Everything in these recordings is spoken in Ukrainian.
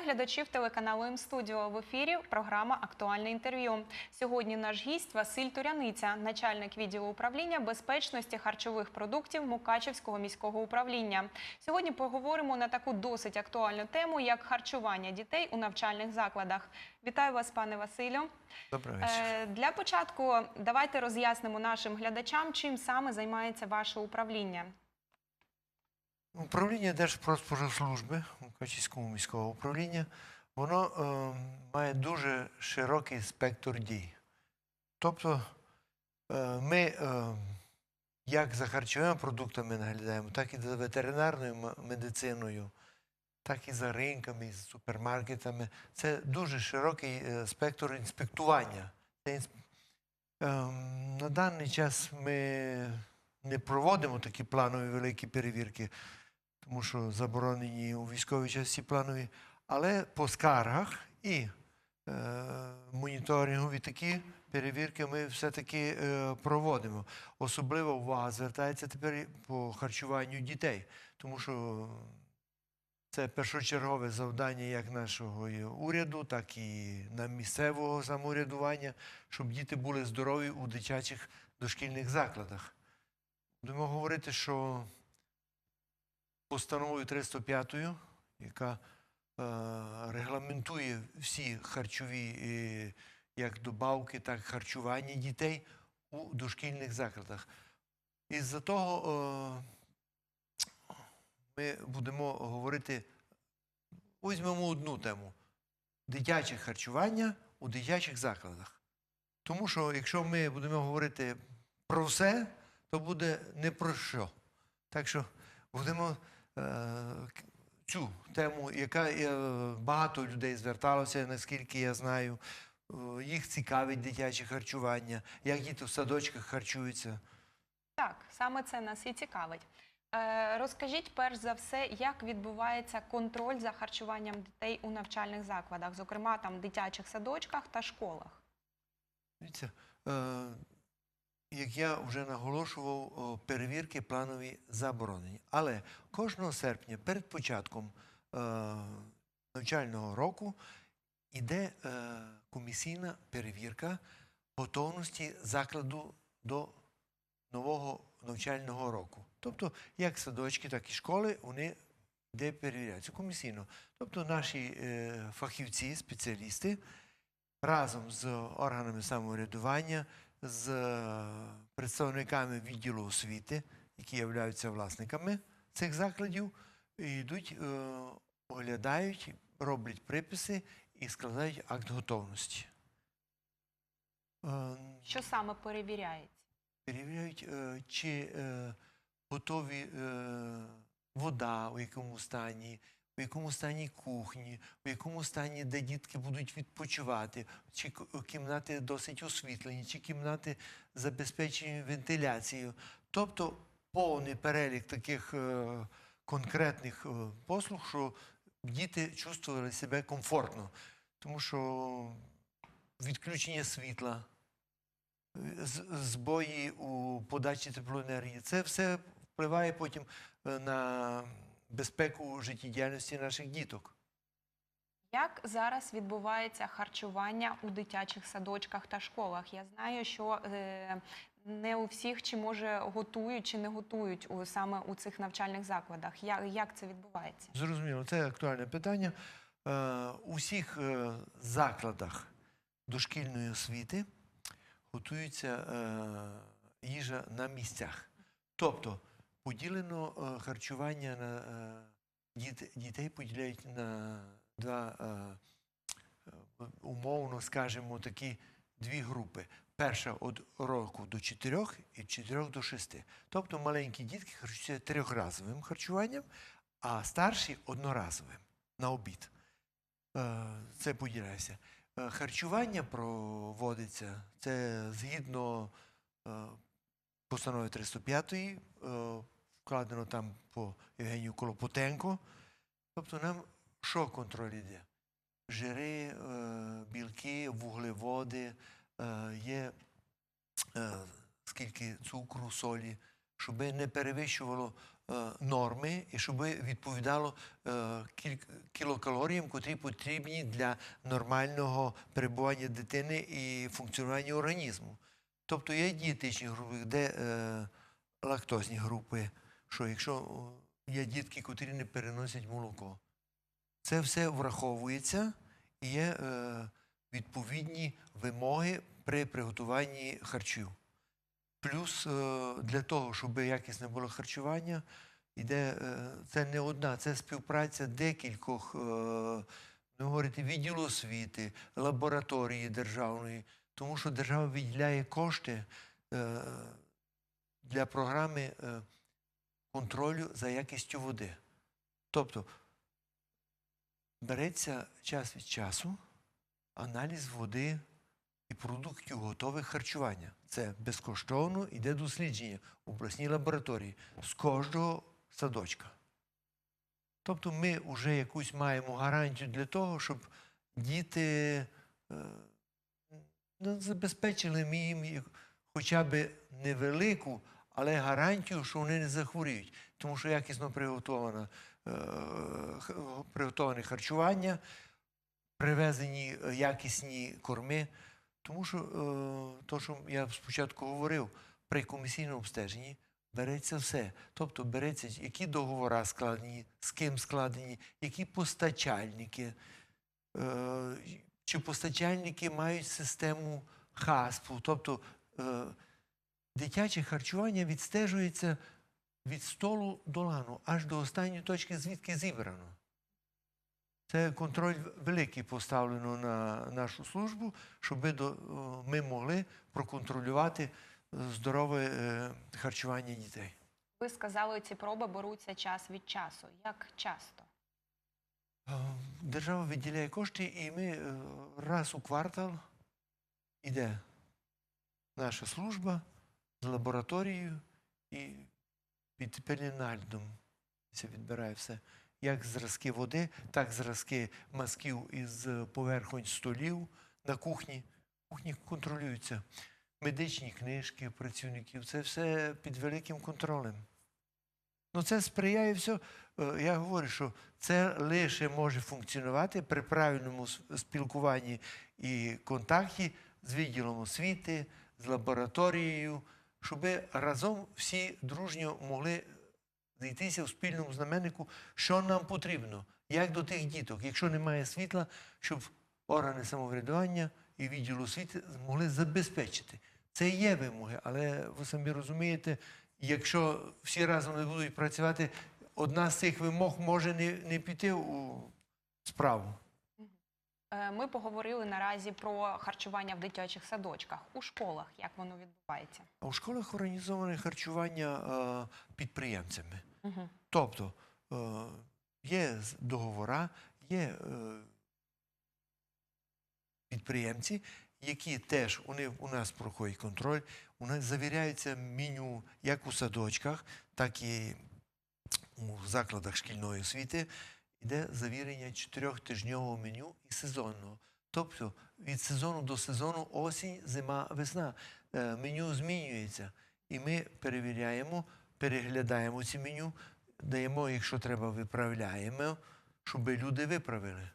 Вітаю глядачів телеканалу М-студіо. В ефірі програма Актуальне інтерв'ю. Сьогодні наш гість Василь Туряниця, начальник відділу управління безпечності харчових продуктів Мукачевського міського управління. Сьогодні поговоримо на таку досить актуальну тему, як харчування дітей у навчальних закладах. Вітаю вас, пане Василю. Добрий вечір. Е, Для початку давайте роз'яснимо нашим глядачам, чим саме займається ваше управління. Управління Держпродспоживслужби Мукачівського міського управління воно е, має дуже широкий спектр дій. Тобто е, ми е, як за харчовими продуктами наглядаємо, так і за ветеринарною медициною, так і за ринками, і за супермаркетами. Це дуже широкий е, спектр інспектування. Інс- Ем, На даний час ми не проводимо такі планові великі перевірки, тому що заборонені у військовій часті планові, але по скаргах і е, моніторингові такі перевірки ми все-таки е, проводимо. Особлива увага звертається тепер по харчуванню дітей, тому що це першочергове завдання як нашого уряду, так і на місцевого самоврядування, щоб діти були здорові у дитячих дошкільних закладах. Будемо говорити, що постановою 305, яка е, регламентує всі харчові е, як добавки, так і харчування дітей у дошкільних закладах. Із-за того е, ми будемо говорити, візьмемо одну тему дитяче харчування у дитячих закладах. Тому що якщо ми будемо говорити про все, то буде не про що. Так що будемо цю тему, яка е, багато людей зверталося, наскільки я знаю, е, їх цікавить дитяче харчування, як діти в садочках харчуються. Так, саме це нас і цікавить. Е, Розкажіть перш за все, як відбувається контроль за харчуванням дітей у навчальних закладах, зокрема там дитячих садочках та школах. Дивіться, е, як я вже наголошував, перевірки планові заборонені. Але кожного серпня перед початком е, навчального року йде е, комісійна перевірка готовності закладу до нового навчального року. Тобто, як садочки, так і школи, вони де перевіряються комісійно. Тобто наші е, фахівці, спеціалісти разом з органами самоврядування, з е, представниками відділу освіти, які являються власниками цих закладів, і йдуть, е, оглядають, роблять приписи і складають акт готовності. Е, Що саме перевіряється? перевіряють, чи готові вода, у якому стані, у якому стані кухні, у якому стані, де дітки будуть відпочивати, чи кімнати досить освітлені, чи кімнати забезпечені вентиляцією. Тобто повний перелік таких е, конкретних е, послуг, що діти чувствували себе комфортно. Тому що відключення світла, збої у подачі теплоенергії. Це все впливає потім е, на безпеку життєдіяльності наших діток. Як зараз відбувається харчування у дитячих садочках та школах? Я знаю, що е, не у всіх чи може готують чи не готують саме у цих навчальних закладах. Як це відбувається? Зрозуміло, це актуальне питання. Е, У всіх е, закладах дошкільної освіти готується їжа на місцях. Тобто поділено е, харчування на е, дітей поділяють на два е, умовно, скажімо, такі дві групи. Перша від року до 4 і від 4 до 6. Тобто маленькі дітки харчуються трьохразовим харчуванням, а старші одноразовим на обід. Це поділяється. Харчування проводиться це згідно постанови 305, е, вкладено там по Євгенію Колопотенко. Тобто нам що контроль йде? Жири, е, білки, вуглеводи, е, є е, скільки цукру, солі, щоб не перевищувало норми і щоб відповідало кілокалоріям, котрі потрібні для нормального перебування дитини і функціонування організму. Тобто є дієтичні групи, де лактозні групи, що якщо є дітки, котрі не переносять молоко, це все враховується і є е, відповідні вимоги при приготуванні харчів. Плюс е, для того, щоб якісне було харчування, йде, е, це не одна, це співпраця декількох, не говорити, відділу освіти, лабораторії державної, тому що держава виділяє кошти для програми контролю за якістю води. Тобто береться час від часу аналіз води і продуктів готових харчування. Це безкоштовно йде дослідження в обласній лабораторії з кожного садочка. Тобто ми вже якусь маємо гарантію для того, щоб діти е, ну, забезпечили їм хоча б невелику, але гарантію, що вони не захворіють. Тому що якісно приготоване, е, приготоване харчування, привезені е, якісні корми. Тому що е, то, що я спочатку говорив, при комісійному обстеженні береться все. Тобто береться, які договори складені, з ким складені, які постачальники, е, чи постачальники мають систему ХАСПу. Тобто е, дитяче харчування відстежується від столу до лану, аж до останньої точки, звідки зібрано. Це контроль великий поставлено на нашу службу, щоб ми, могли проконтролювати е, здорове е, харчування дітей. Ви сказали, ці проби беруться час від часу. Як часто? Е, Держава виділяє кошти, і ми раз у квартал іде наша служба з лабораторією і під пильним наглядом це відбирає все. Як зразки води, так зразки мазків із поверхонь столів на кухні. Кухні контролюються. Медичні книжки працівників це все під великим контролем. Ну, це сприяє все. Я говорю, що це лише може функціонувати при правильному спілкуванні і контакті з відділом освіти, з лабораторією, щоб разом всі дружньо могли зійтися в спільному знаменнику, що нам потрібно, як до тих діток. Якщо немає світла, щоб органи самоврядування і відділ освіти змогли забезпечити. Це є вимоги, але ви самі розумієте, якщо всі разом не будуть працювати, одна з цих вимог може не, не піти у справу. Е, Ми поговорили наразі про харчування в дитячих садочках. У школах як воно відбувається? У школах організоване харчування е, підприємцями. Угу. Тобто е, є договора, є підприємці, які теж вони у нас проходять контроль, у нас завіряється меню як у садочках, так і у закладах шкільної освіти. Йде завірення чотирьохтижневого меню і сезонного. Тобто від сезону до сезону осінь, зима, весна. Е, Меню змінюється. І ми перевіряємо, переглядаємо ці меню, даємо, якщо треба, виправляємо, щоб люди виправили.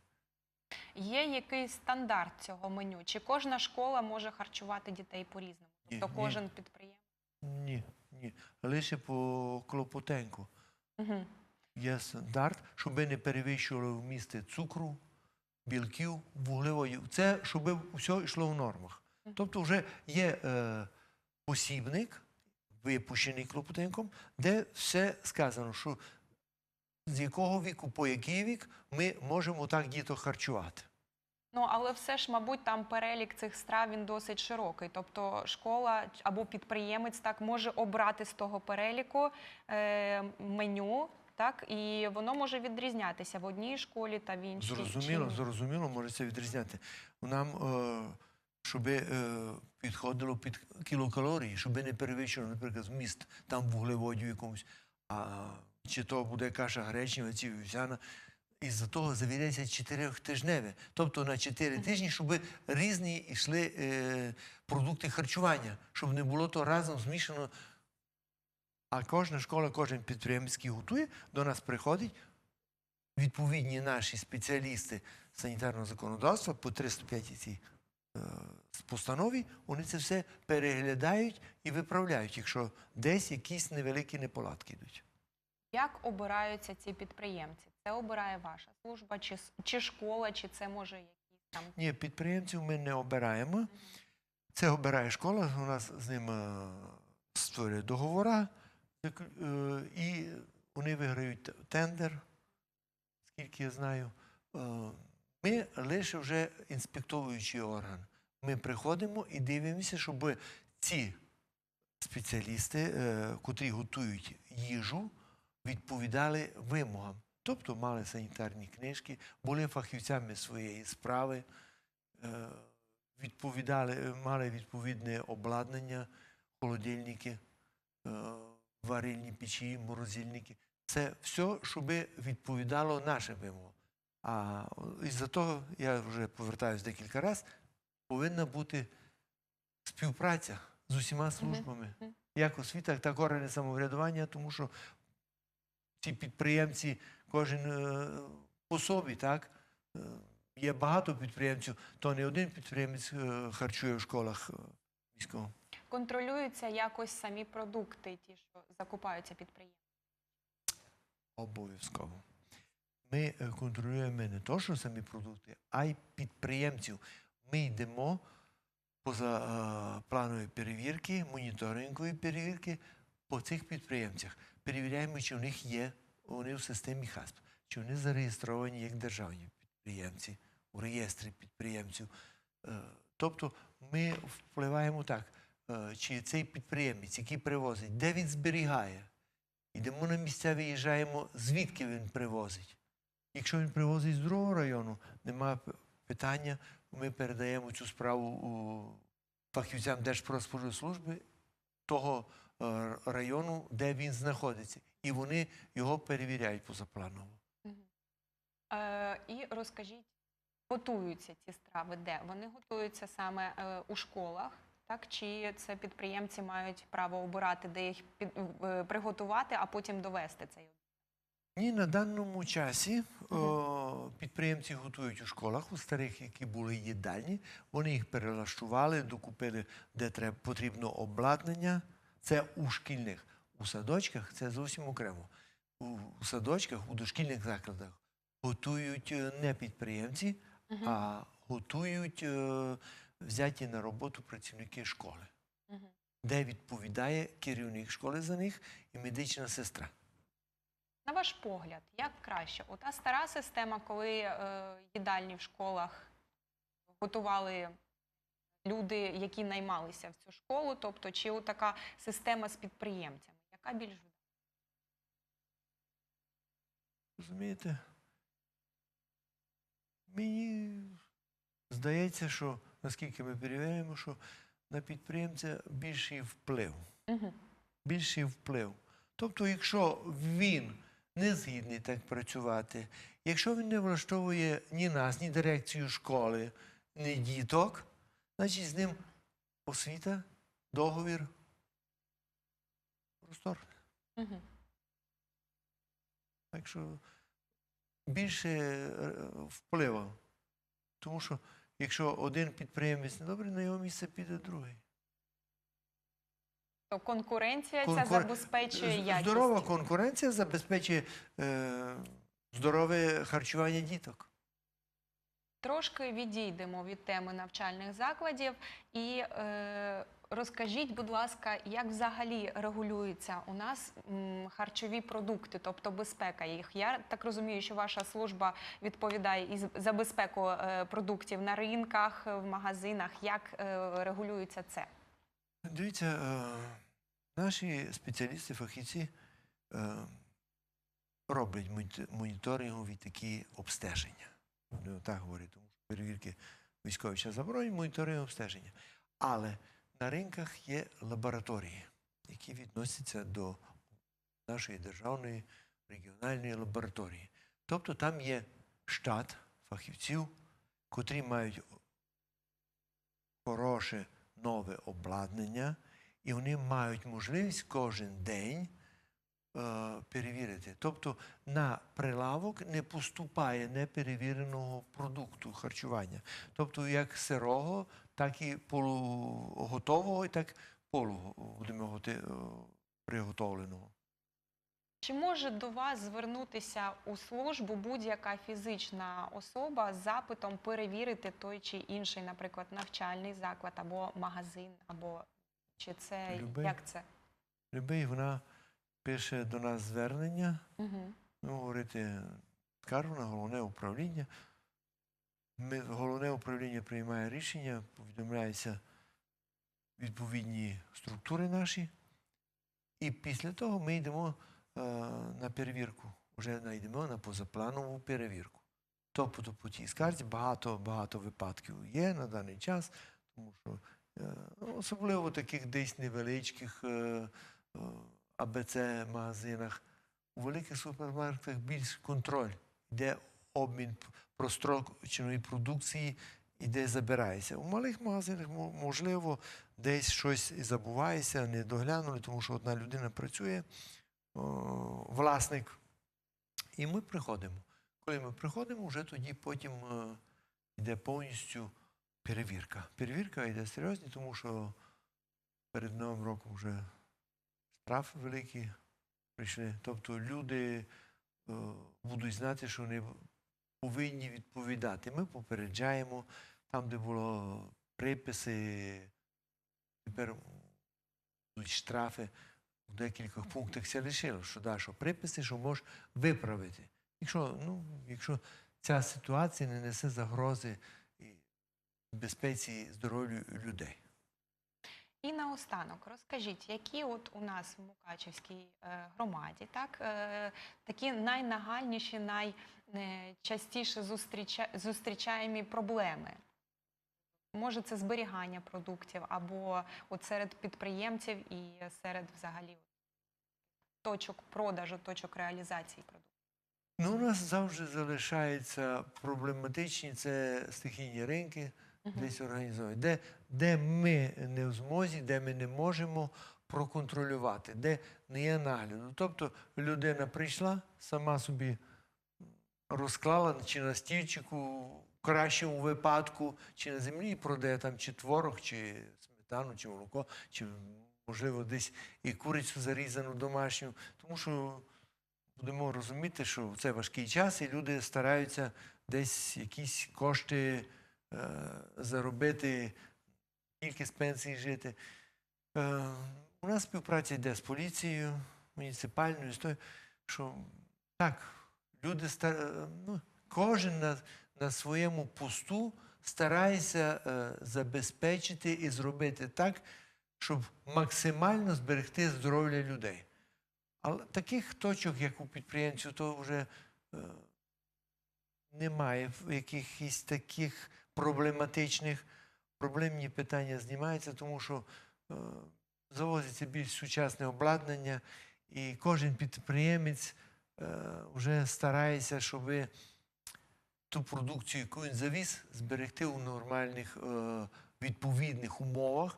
Є якийсь стандарт цього меню? Чи кожна школа може харчувати дітей по-різному? Тобто ні. кожен підприємець? Ні, ні. Лише по Клопотенку. Угу. Є стандарт, щоб не перевищували вмісти цукру, білків, вуглеводів. Це щоб все йшло в нормах. Тобто вже є е, посібник, випущений Клопотенком, де все сказано, що з якого віку, по який вік ми можемо так діток харчувати. Ну але все ж, мабуть, там перелік цих страв він досить широкий. Тобто школа або підприємець так може обрати з того переліку е, меню, так і воно може відрізнятися в одній школі та в іншій. Зрозуміло, зрозуміло, може це відрізняти. Нам, е, щоб е, підходило під кілокалорії, щоб не перевищило, наприклад, вміст там вуглеводів якомусь, а чи то буде каша гречнева, чи вівсяна. Із-за того завіряється чотирьохтижневе. Тобто на чотири тижні, щоб різні йшли е, продукти харчування, щоб не було то разом змішано. А кожна школа, кожен підприємець, який готує, до нас приходить відповідні наші спеціалісти санітарного законодавства по 305 цій е, постанові, вони це все переглядають і виправляють, якщо десь якісь невеликі неполадки йдуть. Як обираються ці підприємці? Це обирає ваша служба, чи, чи школа, чи це може якісь там Ні, підприємців ми не обираємо. Це обирає школа, у нас з ним е, створює договора, е, і вони виграють тендер, скільки я знаю. Е, Ми лише вже інспектуючий орган. Ми приходимо і дивимося, щоб ці спеціалісти, е, котрі готують їжу, відповідали вимогам. Тобто мали санітарні книжки, були фахівцями своєї справи, е, відповідали, мали відповідне обладнання, холодильники, е, варильні печі, морозильники. Це все, щоб відповідало нашим вимогам. А із-за того, я вже повертаюся декілька разів, повинна бути співпраця з усіма службами. Як освіта, так органи самоврядування, тому що ці підприємці, кожен е, по собі, так? Е, Є багато підприємців, то не один підприємець е, харчує в школах міського. Контролюються якось самі продукти, ті, що закупаються підприємці? Обов'язково. Ми е, контролюємо не то, що самі продукти, а й підприємців. Ми йдемо поза е, планової перевірки, моніторингової перевірки по цих підприємцях. Перевіряємо, чи в них є вони в системі ХАСП, чи вони зареєстровані як державні підприємці у реєстрі підприємців. Е, Тобто ми впливаємо так, чи цей підприємець, який привозить, де він зберігає. Йдемо на місця, виїжджаємо, звідки він привозить. Якщо він привозить з другого району, немає питання, ми передаємо цю справу у фахівцям Держпродспоживслужби того е, району, де він знаходиться. І вони його перевіряють позапланово. Е, і розкажіть, готуються ці страви де? Вони готуються саме е, у школах, так? Чи це підприємці мають право обирати, де їх під, е, приготувати, а потім довести цей Ні, на даному часі о, підприємці готують у школах, у старих, які були їдальні. Вони їх перелаштували, докупили, де треба потрібно обладнання. Це у шкільних. У садочках це зовсім окремо. У, садочках, у дошкільних закладах готують е, не підприємці, а готують е, взяті на роботу працівники школи, де відповідає керівник школи за них і медична сестра. На ваш погляд, як краще? Ота стара система, коли е, їдальні в школах готували люди, які наймалися в цю школу, тобто чи така система з підприємцями, яка більш? Розумієте? Мені здається, що наскільки ми перевіряємо, що на підприємця більший вплив. Мгм. Більший вплив. Тобто, якщо він не згідний так працювати, якщо він не влаштовує ні нас, ні дирекцію школи, ні діток, значить з ним освіта, договір розторгне. Мгм. Так що більше е, впливу. Тому що якщо один підприємець не добрий, на його місце піде другий. То конкуренція ця Конкур- забезпечує якість. Здорова конкуренція забезпечує е, здорове харчування діток. Трошки відійдемо від теми навчальних закладів і е, розкажіть, будь ласка, як взагалі регулюються у нас м, харчові продукти, тобто безпека їх. Я так розумію, що ваша служба відповідає і за безпеку е, продуктів на ринках, в магазинах. Як е, регулюється це? Дивіться, е, наші спеціалісти, фахівці е, роблять моніт- моніторингові такі обстеження. Вони так говорять, тому що перевірки військові час заборонені, моніторингові обстеження. Але на ринках є лабораторії, які відносяться до нашої державної регіональної лабораторії. Тобто там є штат фахівців, котрі мають хороше нове обладнання, і вони мають можливість кожен день перевірити. Тобто на прилавок не поступає неперевіреного продукту харчування. Тобто як сирого, так і полуготового, і так полу будемо е, приготовленого. Чи може до вас звернутися у службу будь-яка фізична особа з запитом перевірити той чи інший, наприклад, навчальний заклад або магазин, або чи це Любий. як це? Любий вона пише до нас звернення, Угу. ну, говорити скаргу на головне управління. Ми, головне управління приймає рішення, повідомляються відповідні структури наші, і після того ми йдемо е, на перевірку. Вже йдемо на позапланову перевірку. Тобто по тій скарзі багато, багато випадків є на даний час, тому що е, особливо таких десь невеличких е, е, АБЦ-магазинах. У великих супермаркетах більш контроль, де обмін простроченої продукції і де забирається. У малих магазинах можливо десь щось забувається, не доглянули, тому що одна людина працює, о, власник. І ми приходимо. Коли ми приходимо, вже тоді потім е, йде повністю перевірка. Перевірка йде серйозні, тому що перед Новим роком вже штрафи великі прийшли. Тобто люди е, будуть знати, що вони повинні відповідати. Ми попереджаємо там, де було приписи, тепер будуть штрафи. В декількох пунктах це лишило, що, да, що приписи, що можеш виправити. Якщо, ну, якщо ця ситуація не несе загрози безпеці здоров'ю людей. І наостанок розкажіть, які от у нас в Мукачевській е, громаді так, е, такі найнагальніші, найчастіше зустріча, зустрічаємі проблеми? Може, це зберігання продуктів або от серед підприємців і серед взагалі точок продажу, точок реалізації продуктів. Ну, у нас завжди залишаються проблематичні це стихійні ринки. Десь організовані, де, де ми не в змозі, де ми не можемо проконтролювати, де не є нагляду. Тобто людина прийшла, сама собі розклала чи на стільчику, в кращому випадку, чи на землі і продає там чи творог, чи сметану, чи молоко, чи можливо десь і курицю зарізану домашню. Тому що будемо розуміти, що це важкий час, і люди стараються десь якісь кошти заробити, тільки з пенсії жити. Е, у нас співпраця йде з поліцією, муніципальною, з тою, що так, люди ста- е, ну, кожен на, на своєму посту старається е, забезпечити і зробити так, щоб максимально зберегти здоров'я людей. Але таких точок, як у підприємців, то вже е, немає якихось таких проблематичних. Проблемні питання знімаються, тому що е, завозиться більш сучасне обладнання, і кожен підприємець е, вже старається, щоб ту продукцію, яку він завіз, зберегти у нормальних е, відповідних умовах,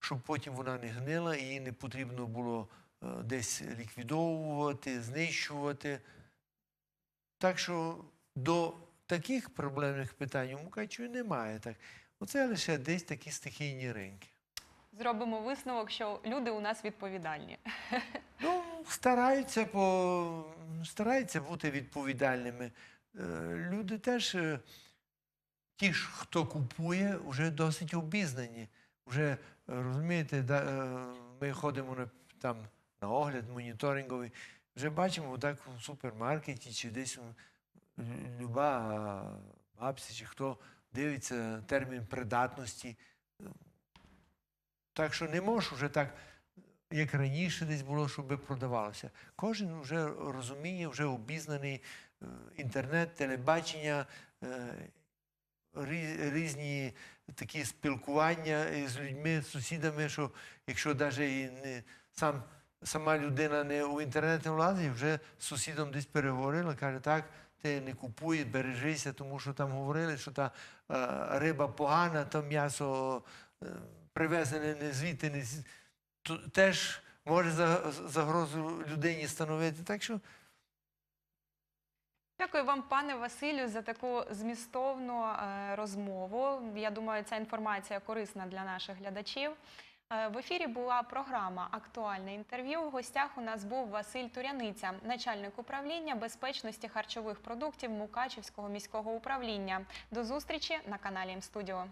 щоб потім вона не гнила її не потрібно було е, десь ліквідовувати, знищувати. Так що до таких проблемних питань у Мукачеві немає. Так. Оце лише десь такі стихійні ринки. Зробимо висновок, що люди у нас відповідальні. Ну, стараються, по, стараються бути відповідальними. Е, Люди теж, е, ті ж, хто купує, вже досить обізнані. Вже, е, розумієте, ми ходимо на, там, на огляд моніторинговий, вже бачимо так у супермаркеті чи десь люба бабця, чи хто дивиться термін придатності. Так що не можеш вже так як раніше десь було, щоб продавалося. Кожен вже розуміє, вже обізнаний е, інтернет, телебачення, е, різні такі спілкування із людьми, з сусідами, що якщо навіть і не сам. Сама людина не у інтернет не влазить, вже з сусідом десь переговорила, каже, так, ти не купуй, бережися, тому що там говорили, що та е, риба погана, то м'ясо е, привезене не звідти, не теж може загрозу людині становити. Так що Дякую вам, пане Василю, за таку змістовну е, розмову. Я думаю, ця інформація корисна для наших глядачів. Е, В ефірі була програма Актуальне інтерв'ю. В гостях у нас був Василь Туряниця, начальник управління безпечності харчових продуктів Мукачівського міського управління. До зустрічі на каналі М-Студіо.